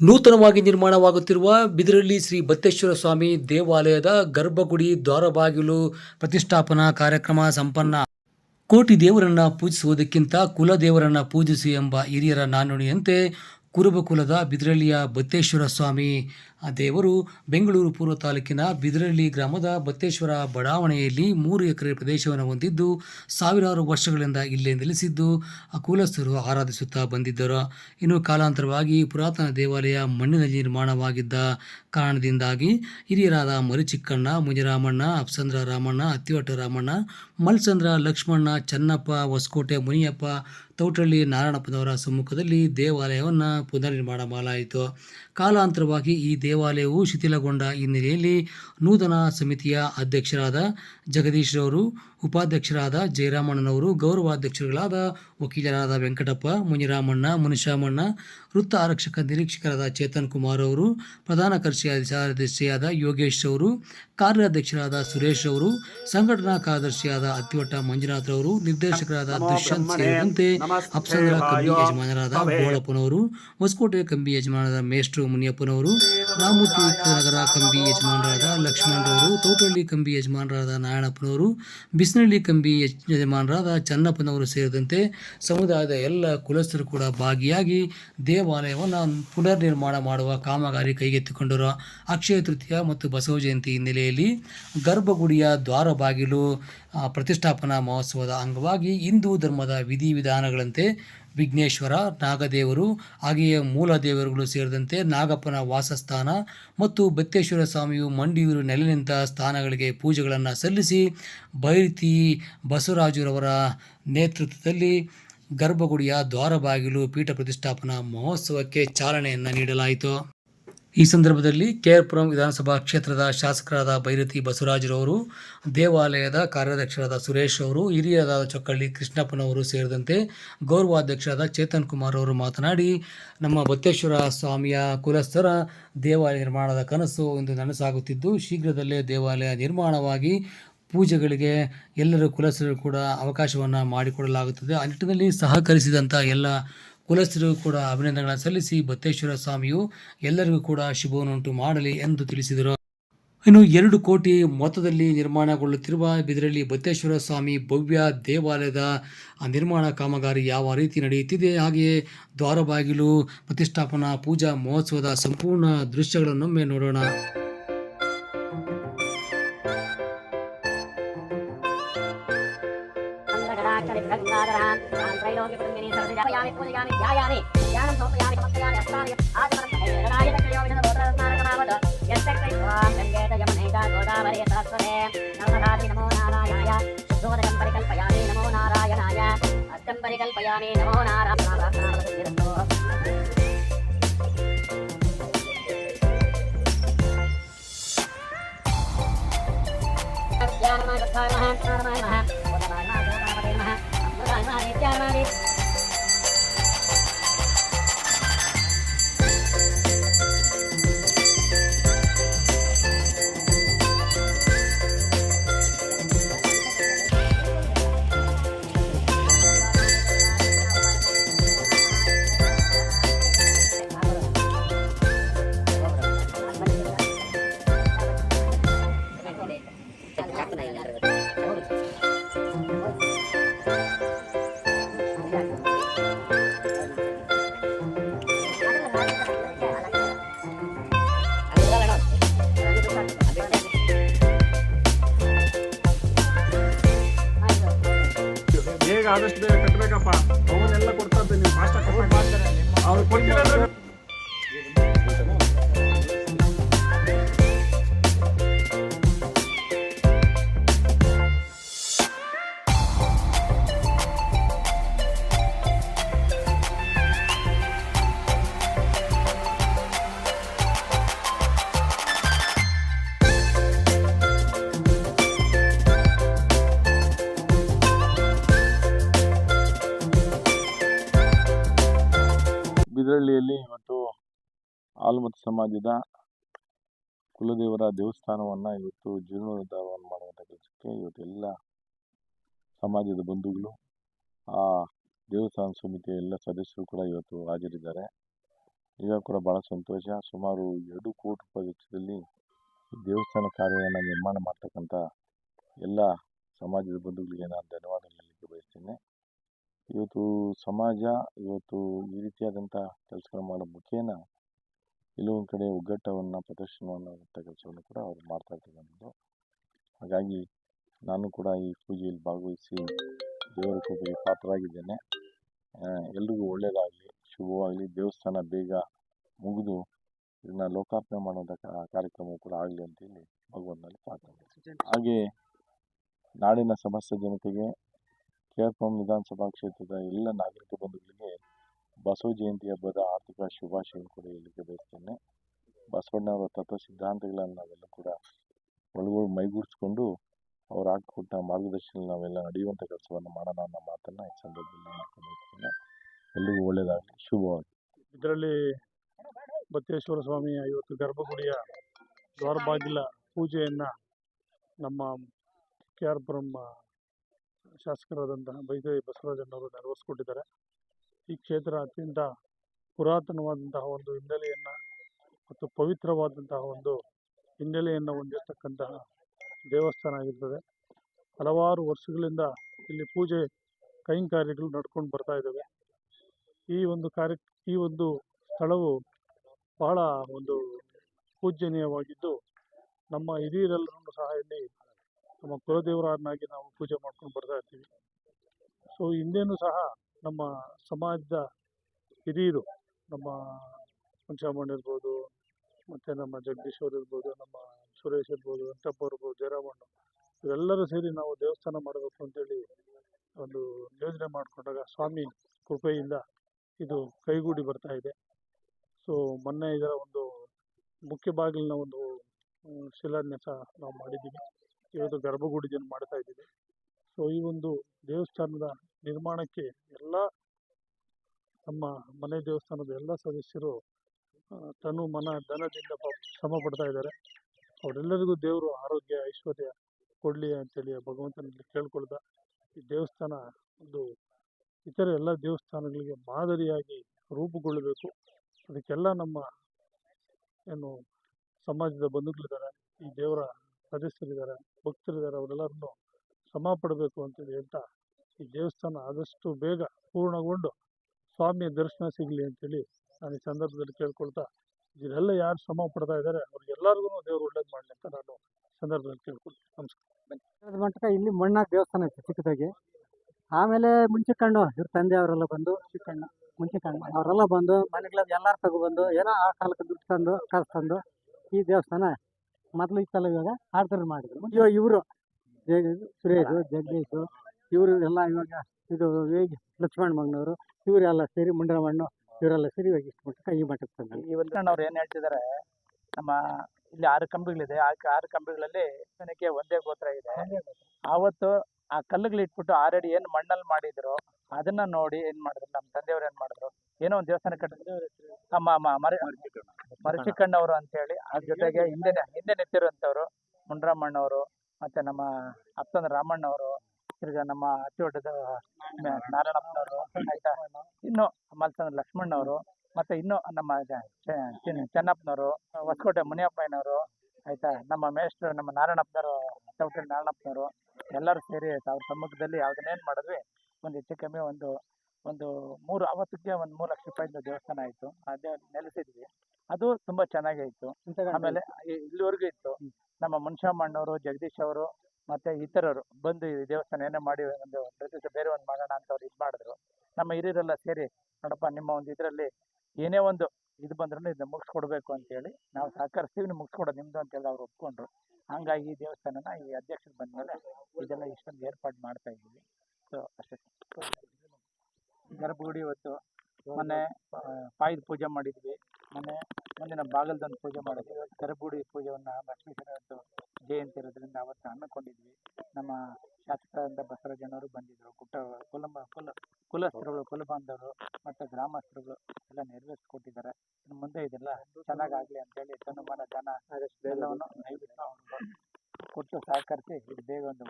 ನೂತನವಾಗಿ ನಿರ್ಮಾಣವಾಗುತ್ತಿರುವ ಬಿದಿರಳ್ಳಿ ಶ್ರೀ ಬತ್ತೇಶ್ವರ ಸ್ವಾಮಿ ದೇವಾಲಯದ ಗರ್ಭಗುಡಿ ದ್ವಾರಬಾಗಿಲು ಪ್ರತಿಷ್ಠಾಪನಾ ಕಾರ್ಯಕ್ರಮ ಸಂಪನ್ನ. ಕೋಟಿ ದೇವರನ್ನ ಪೂಜಿಸುವುದಕ್ಕಿಂತ ಕುಲದೇವರನ್ನ ಪೂಜಿಸಿ ಎಂಬ ಹಿರಿಯರ ನಾಣ್ಣುಡಿಯಂತೆ ಕುರುಬಕುಲದ ಬಿದಿರಳ್ಳಿಯ ಬತ್ತೇಶ್ವರ ಸ್ವಾಮಿ ಆ ದೇವರು ಬೆಂಗಳೂರು ಪೂರ್ವ ತಾಲೂಕಿನ ಬಿದಿರಳ್ಳಿ ಗ್ರಾಮದ ಬತ್ತೇಶ್ವರ ಬಡಾವಣೆಯಲ್ಲಿ ಮೂರು ಎಕರೆ ಪ್ರದೇಶವನ್ನು ಹೊಂದಿದ್ದು, ಸಾವಿರಾರು ವರ್ಷಗಳಿಂದ ಇಲ್ಲೇ ನೆಲೆಸಿದ್ದು ಆ ಕುಲಸ್ಥರು ಆರಾಧಿಸುತ್ತಾ ಬಂದಿದ್ದರು. ಇನ್ನು ಕಾಲಾಂತರವಾಗಿ ಪುರಾತನ ದೇವಾಲಯ ಮಣ್ಣಿನಲ್ಲಿ ನಿರ್ಮಾಣವಾಗಿದ್ದ ಕಾರಣದಿಂದಾಗಿ ಹಿರಿಯರಾದ ಮರಿಚಿಕ್ಕಣ್ಣ, ಮುನಿರಾಮಣ್ಣ, ಅಪ್ಸಂದ್ರ ರಾಮಣ್ಣ, ಅತ್ತಿವಟ್ಟ ರಾಮಣ್ಣ ಮಲ್ಚಂದ್ರ ಲಕ್ಷ್ಮಣ್ಣ, ಚನ್ನಪ್ಪ, ಹೊಸಕೋಟೆ ಮುನಿಯಪ್ಪ ತೌಟಳ್ಳಿ ನಾರಾಯಣಪ್ಪನವರ ಸಮ್ಮುಖದಲ್ಲಿ ದೇವಾಲಯವನ್ನು ಪುನರ್ನಿರ್ಮಾಣ ಮಾಡಲಾಯಿತು. ಕಾಲಾಂತರವಾಗಿ ಈ ದೇವಾಲಯವು ಶಿಥಿಲಗೊಂಡ ಹಿನ್ನೆಲೆಯಲ್ಲಿ ನೂತನ ಸಮಿತಿಯ ಅಧ್ಯಕ್ಷರಾದ ಜಗದೀಶ್ ರವರು ಉಪಾಧ್ಯಕ್ಷರಾದ ಜಯರಾಮಣ್ಣನವರು ಗೌರವಾಧ್ಯಕ್ಷರುಗಳಾದ ವಕೀಲರಾದ ವೆಂಕಟಪ್ಪ ಮುನಿರಾಮಣ್ಣ ಮುನಿಶಾಮಣ್ಣ ವೃತ್ತ ಆರಕ್ಷಕ ನಿರೀಕ್ಷಕರಾದ ಚೇತನ್ ಕುಮಾರ್ ಅವರು ಪ್ರಧಾನ ಕಾರ್ಯದರ್ಶಿಯಾದ ಯೋಗೇಶ್ ಅವರು ಕಾರ್ಯಾಧ್ಯಕ್ಷರಾದ ಸುರೇಶ್ ಅವರು ಸಂಘಟನಾ ಕಾರ್ಯದರ್ಶಿಯಾದ ಅತ್ತಿವಟ್ಟ ಮಂಜುನಾಥ್ ಅವರು ನಿರ್ದೇಶಕರಾದ ದುಷ್ಯಂತ್ ಸೇರಿದಂತೆ ಅಪ್ಸಂದ್ರ ಕಂಬಿ ಯಜಮಾನರಾದ ಬೋಳಪ್ಪನವರು ಹೊಸಕೋಟೆ ಕಂಬಿ ಯಜಮಾನರಾದ ಮೇಷ್ಟ್ರು ಮುನಿಯಪ್ಪನವರು ರಾಮೂರ್ತಿ ನಗರ ಕಂಬಿ ಯಜಮಾನರಾದ ಲಕ್ಷ್ಮಣರವರು, ತೋಟಹಳ್ಳಿ ಕಂಬಿ ಯಜಮಾನರಾದ ನಾರಾಯಣಪ್ಪನವರು ಬಿಸ್ನಳ್ಳಿ ಕಂಬಿ ಯಜ- ಯಜಮಾನರಾದ ಚನ್ನಪ್ಪನವರು ಸೇರಿದಂತೆ ಸಮುದಾಯದ ಎಲ್ಲ ಕುಲಸ್ಥರು ಕೂಡ ಭಾಗಿಯಾಗಿ ದೇವಾಲಯವನ್ನು ಪುನರ್ ನಿರ್ಮಾಣ ಮಾಡುವ ಕಾಮಗಾರಿ ಕೈಗೆತ್ತಿಕೊಂಡರು. ಅಕ್ಷಯ ತೃತೀಯ ಮತ್ತು ಬಸವ ಜಯಂತಿ ಹಿನ್ನೆಲೆಯಲ್ಲಿ ಗರ್ಭಗುಡಿಯ ದ್ವಾರ ಬಾಗಿಲು ಪ್ರತಿಷ್ಠಾಪನಾ ಮಹೋತ್ಸವದ ಅಂಗವಾಗಿ ಹಿಂದೂ ಧರ್ಮದ ವಿಧಿವಿಧಾನಗಳಂತೆ ವಿಘ್ನೇಶ್ವರ, ನಾಗದೇವರು, ಹಾಗೆಯೇ ಮೂಲ ದೇವರುಗಳು ಸೇರಿದಂತೆ ನಾಗಪ್ಪನ ವಾಸಸ್ಥಾನ ಮತ್ತು ಬತ್ತೇಶ್ವರ ಸ್ವಾಮಿಯು ಮಂಡಿಯೂರು ನೆಲೆ ನಿಂತ ಸ್ಥಾನಗಳಿಗೆ ಪೂಜೆಗಳನ್ನು ಸಲ್ಲಿಸಿ ಬೈರತಿ ಬಸವರಾಜುರವರ ನೇತೃತ್ವದಲ್ಲಿ ಗರ್ಭಗುಡಿಯ ದ್ವಾರಬಾಗಿಲು ಪೀಠ ಪ್ರತಿಷ್ಠಾಪನಾ ಮಹೋತ್ಸವಕ್ಕೆ ಚಾಲನೆಯನ್ನು ನೀಡಲಾಯಿತು. ಈ ಸಂದರ್ಭದಲ್ಲಿ ಕೆಆರ್ಪುರಂ ವಿಧಾನಸಭಾ ಕ್ಷೇತ್ರದ ಶಾಸಕರಾದ ಭೈರತಿ ಬಸವರಾಜರವರು, ದೇವಾಲಯದ ಕಾರ್ಯಾಧ್ಯಕ್ಷರಾದ ಸುರೇಶ್ ಅವರು, ಹಿರಿಯರಾದ ಚೊಕ್ಕಳ್ಳಿ ಕೃಷ್ಣಪ್ಪನವರು ಸೇರಿದಂತೆ ಗೌರವಾಧ್ಯಕ್ಷರಾದ ಚೇತನ್ ಕುಮಾರ್ ಅವರು ಮಾತನಾಡಿ, ನಮ್ಮ ಬತ್ತೇಶ್ವರ ಸ್ವಾಮಿಯ ಕುಲಸ್ಥರ ದೇವಾಲಯ ನಿರ್ಮಾಣದ ಕನಸು ಇಂದು ನನಸಾಗುತ್ತಿದ್ದು, ಶೀಘ್ರದಲ್ಲೇ ದೇವಾಲಯ ನಿರ್ಮಾಣವಾಗಿ ಪೂಜೆಗಳಿಗೆ ಎಲ್ಲರೂ ಕುಲಸ್ಥರು ಕೂಡ ಅವಕಾಶವನ್ನು ಮಾಡಿಕೊಡಲಾಗುತ್ತದೆ. ಆ ನಿಟ್ಟಿನಲ್ಲಿ ಸಹಕರಿಸಿದಂಥ ಎಲ್ಲ ಕುಲಸ್ಥರು ಕೂಡ ಅಭಿನಂದನೆಗಳನ್ನು ಸಲ್ಲಿಸಿ ಬತ್ತೇಶ್ವರ ಸ್ವಾಮಿಯು ಎಲ್ಲರಿಗೂ ಕೂಡ ಶುಭವನ್ನುಂಟು ಮಾಡಲಿ ಎಂದು ತಿಳಿಸಿದರು. ಇನ್ನು ಎರಡು ಕೋಟಿ ಮೊತ್ತದಲ್ಲಿ ನಿರ್ಮಾಣಗೊಳ್ಳುತ್ತಿರುವ ಬಿದರಳ್ಳಿ ಬತ್ತೇಶ್ವರ ಸ್ವಾಮಿ ಭವ್ಯ ದೇವಾಲಯದ ನಿರ್ಮಾಣ ಕಾಮಗಾರಿ ಯಾವ ರೀತಿ ನಡೆಯುತ್ತಿದೆ, ಹಾಗೆಯೇ ದ್ವಾರಬಾಗಿಲು, ಪ್ರತಿಷ್ಠಾಪನಾ, ಪೂಜಾ ಮಹೋತ್ಸವದ ಸಂಪೂರ್ಣ ದೃಶ್ಯಗಳನ್ನೊಮ್ಮೆ ನೋಡೋಣ. परिकल्पयामि नमो नारायणाय ಬೇಗ ಆದಷ್ಟು ಬೇಗ ಕಟ್ಟಬೇಕಪ್ಪ ಅವನ್ನೆಲ್ಲ ಕೊಡ್ತಾ ಇರ್ತೀನಿ ನೀವು ಫಾಸ್ಟ್ ಅವ್ರು ಕೊಟ್ಟಿಲ್ಲ ಬಿದರಳ್ಳಿಯಲ್ಲಿ ಇವತ್ತು ಆಲ್ಮತ್ ಸಮಾಜದ ಕುಲದೇವರ ದೇವಸ್ಥಾನವನ್ನು ಇವತ್ತು ಜೀರ್ಣೋದ್ಧಾರವನ್ನು ಮಾಡುವಂಥ ಕೆಲಸಕ್ಕೆ ಇವತ್ತೆಲ್ಲ ಸಮಾಜದ ಬಂಧುಗಳು, ಆ ದೇವಸ್ಥಾನ ಸಮಿತಿಯ ಎಲ್ಲ ಸದಸ್ಯರು ಕೂಡ ಇವತ್ತು ಹಾಜರಿದ್ದಾರೆ. ಈಗ ಕೂಡ ಭಾಳ ಸಂತೋಷ. ಸುಮಾರು ಎರಡು ಕೋಟಿ ರೂಪಾಯಿ ವೆಚ್ಚದಲ್ಲಿ ದೇವಸ್ಥಾನ ಕಾರ್ಯವನ್ನು ನಿರ್ಮಾಣ ಮಾಡ್ತಕ್ಕಂಥ ಎಲ್ಲ ಸಮಾಜದ ಬಂಧುಗಳಿಗೆ ನಾನು ಧನ್ಯವಾದ ಹೇಳಲಿಕ್ಕೆ ಬಯಸ್ತೇನೆ. ಇವತ್ತು ಸಮಾಜ ಇವತ್ತು ಈ ರೀತಿಯಾದಂಥ ಕೆಲಸಗಳು ಮಾಡೋ ಮುಖೇನ ಕೆಲವೊಂದು ಕಡೆ ಒಗ್ಗಟ್ಟವನ್ನು ಪ್ರದರ್ಶನವನ್ನು ಕೆಲಸವನ್ನು ಕೂಡ ಅವರು ಮಾಡ್ತಾ ಇರ್ತಕ್ಕಂಥದ್ದು ಹಾಗಾಗಿ ನಾನು ಕೂಡ ಈ ಪೂಜೆಯಲ್ಲಿ ಭಾಗವಹಿಸಿ ದೇವರ ಕೃಪೆಗೆ ಪಾತ್ರರಾಗಿದ್ದೇನೆ ಎಲ್ರಿಗೂ ಒಳ್ಳೆಯದಾಗಲಿ ಶುಭವಾಗಲಿ ದೇವಸ್ಥಾನ ಬೇಗ ಮುಗಿದು ಇದನ್ನು ಲೋಕಾರ್ಪಣೆ ಮಾಡುವಂಥ ಕಾರ್ಯಕ್ರಮ ಕೂಡ ಆಗಲಿ ಅಂತೇಳಿ ಭಗವಂತನಲ್ಲಿ ಪ್ರಾರ್ಥನೆ. ಹಾಗೆ ನಾಡಿನ ಸಮಸ್ತ ಜನತೆಗೆ ಕೆ ಆರ್ ವಿಧಾನಸಭಾ ಕ್ಷೇತ್ರದ ಎಲ್ಲ ನಾಗರಿಕ ಬಂಧುಗಳಿಗೆ ಬಸವ ಜಯಂತಿ ಹಬ್ಬದ ಆರ್ಥಿಕ ಶುಭಾಶಯ ಕೂಡ ಹೇಳಲಿಕ್ಕೆ ಬಯಸ್ತೇನೆ. ಬಸವಣ್ಣವರ ತತ್ವ ಸಿದ್ಧಾಂತಗಳನ್ನು ನಾವೆಲ್ಲ ಕೂಡ ಒಳಗೊಳಗೆ ಮೈಗೂಡಿಸ್ಕೊಂಡು ಅವ್ರು ಹಾಕಿಕೊಟ್ಟ ಮಾರ್ಗದರ್ಶನ ನಾವೆಲ್ಲ ನಡೆಯುವಂಥ ಕೆಲಸವನ್ನು ಮಾಡೋಣ ಅನ್ನೋ ಮಾತನ್ನು ಈ ಸಂದರ್ಭದಲ್ಲಿ ಮಾಡ್ಕೊಂಡಿರ್ತೇನೆ ಎಲ್ಲರಿಗೂ ಒಳ್ಳೆಯದಾಗಲಿ ಶುಭವಾಗಲಿ. ಇದರಲ್ಲಿ ಬತ್ತೇಶ್ವರ ಸ್ವಾಮಿ ಇವತ್ತು ಗರ್ಭಗುಡಿಯ ದ್ವಾರಬಾಗಿಲ ಪೂಜೆಯನ್ನು ನಮ್ಮ ಕೆ ಆರ್ ಪುರಂ ಶಾಸಕರಾದಂತಹ ಬೈದೈ ಬಸವರಾಜನವರು ನೆರವೇರಿಸ್ಕೊಟ್ಟಿದ್ದಾರೆ. ಈ ಕ್ಷೇತ್ರ ಅತ್ಯಂತ ಪುರಾತನವಾದಂತಹ ಒಂದು ಹಿನ್ನೆಲೆಯನ್ನು ಮತ್ತು ಪವಿತ್ರವಾದಂತಹ ಒಂದು ಹಿನ್ನೆಲೆಯನ್ನು ಹೊಂದಿರತಕ್ಕಂತಹ ದೇವಸ್ಥಾನ ಆಗಿರ್ತದೆ. ಹಲವಾರು ವರ್ಷಗಳಿಂದ ಇಲ್ಲಿ ಪೂಜೆ ಕೈಂಕಾರ್ಯಗಳು ನಡ್ಕೊಂಡು ಬರ್ತಾ ಇದ್ದಾವೆ. ಈ ಒಂದು ಕಾರ್ಯ, ಈ ಒಂದು ಸ್ಥಳವು ಬಹಳ ಒಂದು ಪೂಜ್ಯನೀಯವಾಗಿದ್ದು ನಮ್ಮ ಹಿರಿಯರೆಲ್ಲರನ್ನು ಸಹ ಇಲ್ಲಿ ನಮ್ಮ ಕುಲದೇವರನ್ನಾಗಿ ನಾವು ಪೂಜೆ ಮಾಡ್ಕೊಂಡು ಬರ್ತಾ ಇರ್ತೀವಿ. ಸೊ ಹಿಂದೆನೂ ಸಹ ನಮ್ಮ ಸಮಾಜದ ಹಿರಿಯರು ನಮ್ಮ ಹುಣಸಮ್ಮಣ್ಣ ಇರ್ಬೋದು, ಮತ್ತು ನಮ್ಮ ಜಗದೀಶ್ವರ್ ಇರ್ಬೋದು, ನಮ್ಮ ಸುರೇಶ್ ಇರ್ಬೋದು ವೆಂಕಟಪ್ಪ ಇರ್ಬೋದು, ಜಯರಾಮಣ್ಣ ಇವೆಲ್ಲರೂ ಸೇರಿ ನಾವು ದೇವಸ್ಥಾನ ಮಾಡಬೇಕು ಅಂತೇಳಿ ಒಂದು ಯೋಜನೆ ಮಾಡಿಕೊಂಡಾಗ ಸ್ವಾಮಿ ಕೃಪೆಯಿಂದ ಇದು ಕೈಗೂಡಿ ಬರ್ತಾ ಇದೆ. ಸೊ ಮೊನ್ನೆ ಇದರ ಒಂದು ಮುಖ್ಯ ಬಾಗಿಲಿನ ಒಂದು ಶಿಲಾನ್ಯಾಸ ನಾವು ಮಾಡಿದ್ದೀವಿ. ಇವತ್ತು ಗರ್ಭಗುಡಿಯನ್ನು ಮಾಡ್ತಾ ಇದ್ದೀವಿ. ಸೊ ಈ ಒಂದು ದೇವಸ್ಥಾನದ ನಿರ್ಮಾಣಕ್ಕೆ ಎಲ್ಲ ನಮ್ಮ ಮನೆ ದೇವಸ್ಥಾನದ ಎಲ್ಲ ಸದಸ್ಯರು ತನು ಮನ ಧನದಿಂದ ಶ್ರಮ ಪಡ್ತಾ ಇದ್ದಾರೆ. ಅವರೆಲ್ಲರಿಗೂ ದೇವರು ಆರೋಗ್ಯ, ಐಶ್ವರ್ಯ ಕೊಡಲಿ ಅಂತೇಳಿ ಭಗವಂತನಲ್ಲಿ ಕೇಳ್ಕೊಳ್ತಾ ಈ ದೇವಸ್ಥಾನ ಒಂದು ಇತರ ಎಲ್ಲ ದೇವಸ್ಥಾನಗಳಿಗೆ ಮಾದರಿಯಾಗಿ ರೂಪುಗೊಳ್ಳಬೇಕು. ಅದಕ್ಕೆಲ್ಲ ನಮ್ಮ ಏನು ಸಮಾಜದ ಬಂಧುಗಳಿದ್ದಾರೆ. ಈ ದೇವರ ಸದಸ್ಯರಿದ್ದಾರೆ ಭಕ್ತರಿದ್ದಾರೆ ಅವರೆಲ್ಲರನ್ನು ಶ್ರಮ ಪಡಬೇಕು ಅಂತೇಳಿ ಹೇಳ್ತಾ ಈ ದೇವಸ್ಥಾನ ಆದಷ್ಟು ಬೇಗ ಪೂರ್ಣಗೊಂಡು ಸ್ವಾಮಿಯ ದರ್ಶನ ಸಿಗಲಿ ಅಂತೇಳಿ ನಾನು ಈ ಸಂದರ್ಭದಲ್ಲಿ ಕೇಳ್ಕೊಳ್ತಾ ಇದೆಲ್ಲ ಯಾರು ಶ್ರಮ ಪಡ್ತಾ ಇದ್ದಾರೆ ಅವ್ರಿಗೆಲ್ಲರಿಗೂ ದೇವರು ಒಳ್ಳೇದು ಮಾಡಲಿ ಅಂತ ನಾನು ಸಂದರ್ಭದಲ್ಲಿ ಕೇಳ್ಕೊಳ್ತೀನಿ. ನಮಸ್ಕಾರ. ಮಂಟಕ ಇಲ್ಲಿ ಮಣ್ಣಾಗ ದೇವಸ್ಥಾನ ಇತ್ತು ಚಿಕ್ಕದಾಗಿ. ಆಮೇಲೆ ಮುಂಚಿಕಣ್ಣು ಇವ್ರ ತಂದೆ ಅವರೆಲ್ಲ ಬಂದು ಚಿಕ್ಕಣ್ಣ ಮುಂಚಿಕಣ್ಣ ಅವರೆಲ್ಲ ಬಂದು ಮನೆಗಳಲ್ಲಿ ಎಲ್ಲಾರು ತಗೊಬಂದು ಏನೋ ಆ ಕಾಲಕ್ಕೆ ದುಡ್ಡು ತಂದು ಕಾಸು ತಂದು ಈ ದೇವಸ್ಥಾನ ಮೊದಲು ಇತ್ತಲ್ಲ ಇವಾಗ? ಆರ್ಡರ್ ಮಾಡಿದ್ರು. ಇವಾಗ ಇವರು ಸುರೇಶ್ ಜಗದೀಶು ಇವರು ಎಲ್ಲ ಇವಾಗ ಇದು ವೇಗಿ ಲಕ್ಷ್ಮಣ ಮಗನವರು ಇವರೆಲ್ಲ ಸೇರಿ ಮುಂಡ್ರಮಣ್ಣು ಇವರೆಲ್ಲ ಸೇರಿ ಇವಾಗ ಇಷ್ಟು ಮಟ್ಟಕ್ಕೆ ಈ ಮಟ್ಟಕ್ಕೆ ತಂದ್ರು ಅವ್ರು ಏನ್ ಹೇಳ್ತಿದ್ದಾರೆ ನಮ್ಮ ಇಲ್ಲಿ ಆರು ಕಂಬಿಗಳಿದೆ ಆ ಆರು ಕಂಬಿಗಳಲ್ಲಿ ಸನಕ್ಕೆ ಒಂದೇ ಗೋತ್ರ ಇದೆ. ಆವತ್ತು ಆ ಕಲ್ಲುಗಳು ಇಟ್ಬಿಟ್ಟು ಆಲ್ರೆಡಿ ಏನ್ ಮಣ್ಣಲ್ಲಿ ಮಾಡಿದ್ರು ಅದನ್ನ ನೋಡಿ ಏನ್ ಮಾಡಿದ್ರು ನಮ್ಮ ತಂದೆಯವ್ರು ಏನ್ ಮಾಡಿದ್ರು ಏನೋ ಒಂದು ದೇವಸ್ಥಾನ ಕಟ್ಟಿದ್ರು ನಮ್ಮ ಮ- ಮರ ಅಂತ ಹೇಳಿ ಅದ್ರ ಜೊತೆಗೆ ಹಿಂದೆ ಹಿಂದೆ ನಿಂತಿರುವಂತವ್ರು ಮುಂಡ್ರಮ್ಮಣ್ಣವರು ಮತ್ತೆ ನಮ್ಮ ಅಪ್ಪನ ರಾಮಣ್ಣವರು ತಿರ್ಗಾ ನಮ್ಮ ಅತಿ ದೊಡ್ಡದ ನಾರಾಯಣಪ್ಪನವರು ಆಯ್ತಾ? ಇನ್ನು ಮಲ್ಸಂದ್ರ ಲಕ್ಷ್ಮಣ್ಣವರು ಮತ್ತೆ ಇನ್ನು ನಮ್ಮ ಚೆನ್ನಪ್ಪನವರು ಹೊಸಕೋಟೆ ಮುನಿಯಪ್ಪಯ್ಯನವರು ಆಯ್ತಾ? ನಮ್ಮ ಮೇಷ್ಟ್ರು ನಮ್ಮ ನಾರಾಯಣಪ್ಪನವರು ಚೌಟ್ರಿ ನಾರಾಯಣಪ್ಪನವರು ಎಲ್ಲರೂ ಸೇರಿ ಅವ್ರ ಸಮ್ಮುಖದಲ್ಲಿ ಯಾವ್ದನ್ನೇನು ಮಾಡಿದ್ವಿ? ಒಂದು ಹೆಚ್ಚು ಕಮ್ಮಿ ಒಂದು ಒಂದು ಮೂರು ಅವತ್ತಿಗೆ ಒಂದು ಮೂರು ಲಕ್ಷ ರೂಪಾಯಿಂದ ದೇವಸ್ಥಾನ ಆಯಿತು. ಅದೇ ನೆಲೆಸಿದ್ವಿ. ಅದು ತುಂಬಾ ಚೆನ್ನಾಗೇ ಇತ್ತು ಆಮೇಲೆ ಇಲ್ಲಿವರೆಗೂ ಇತ್ತು. ನಮ್ಮ ಮಣ್ಣವರು ಜಗದೀಶ್ ಅವರು ಮತ್ತೆ ಇತರರು ಬಂದು ಈ ದೇವಸ್ಥಾನ ಏನೇ ಮಾಡಿ ಒಂದು ಪ್ರತಿಷ್ಠೆ ಬೇರೆ ಒಂದು ಮಾಡೋಣ ಅಂತ ಅವ್ರು ಇದು ಮಾಡಿದ್ರು. ನಮ್ಮ ಹಿರಿಯರೆಲ್ಲ ಸೇರಿ ನೋಡಪ್ಪ ನಿಮ್ಮ ಒಂದು ಇದರಲ್ಲಿ ಏನೇ ಒಂದು ಇದು ಬಂದ್ರೂ ಇದನ್ನ ಮುಗಿಸ್ಕೊಡ್ಬೇಕು ಅಂತೇಳಿ ನಾವು ಸಹಕರಿಸ್ತೀವಿ ನೀವು ಮುಗಿಸ್ಕೊಡೋದು ನಿಮ್ದು ಅಂತೇಳಿ ಅವ್ರು ಒಪ್ಕೊಂಡ್ರು. ಹಂಗಾಗಿ ಈ ದೇವಸ್ಥಾನನ ಈ ಅಧ್ಯಕ್ಷರು ಬಂದ್ಮೇಲೆ ಇದೆಲ್ಲ ಇಷ್ಟೊಂದು ಏರ್ಪಾಡು ಮಾಡ್ತಾ ಇದ್ದೀವಿ. ಸೊ ಅಷ್ಟೇ. ಗರ್ಭಗುಡಿ ಇವತ್ತು ಮೊನ್ನೆ ಪಾಯದ ಪೂಜೆ ಮಾಡಿದ್ವಿ. ಮೊನ್ನೆ ಮುಂದಿನ ಬಾಗಲ್ದೊಂದು ಪೂಜೆ ಮಾಡಿದ್ವಿ. ಕರಗುಡಿ ಪೂಜೆಯನ್ನು ಪೂಜೆಯನ್ನ ಲಕ್ಷ್ಮೀಶ್ವರ ಜಯಂತಿ ಇರೋದ್ರಿಂದ ಅವತ್ತು ಹಮ್ಮಿಕೊಂಡಿದ್ವಿ. ನಮ್ಮ ಶಾಸಕರಾದಂಥ ಬಸವರಾಜನವರು ಬಂದಿದ್ರು ಕುಟ ಕುಲಂಬ ಕುಲ ಕುಲಸ್ಥರುಗಳು ಕುಲಬಾಂಧವರು ಮತ್ತು ಗ್ರಾಮಸ್ಥರುಗಳು ಎಲ್ಲ ನೆರವೇರಿಸ್ಕೊಟ್ಟಿದ್ದಾರೆ. ಇನ್ನು ಮುಂದೆ ಇದೆಲ್ಲ ಚೆನ್ನಾಗಾಗಲಿ ಅಂತೇಳಿ ತನುಮಾನ ಜನ ಎಲ್ಲವನ್ನು ಕೊಟ್ಟು ಸಹಕರಿಸಿ ಇದು ಬೇಗ ಒಂದು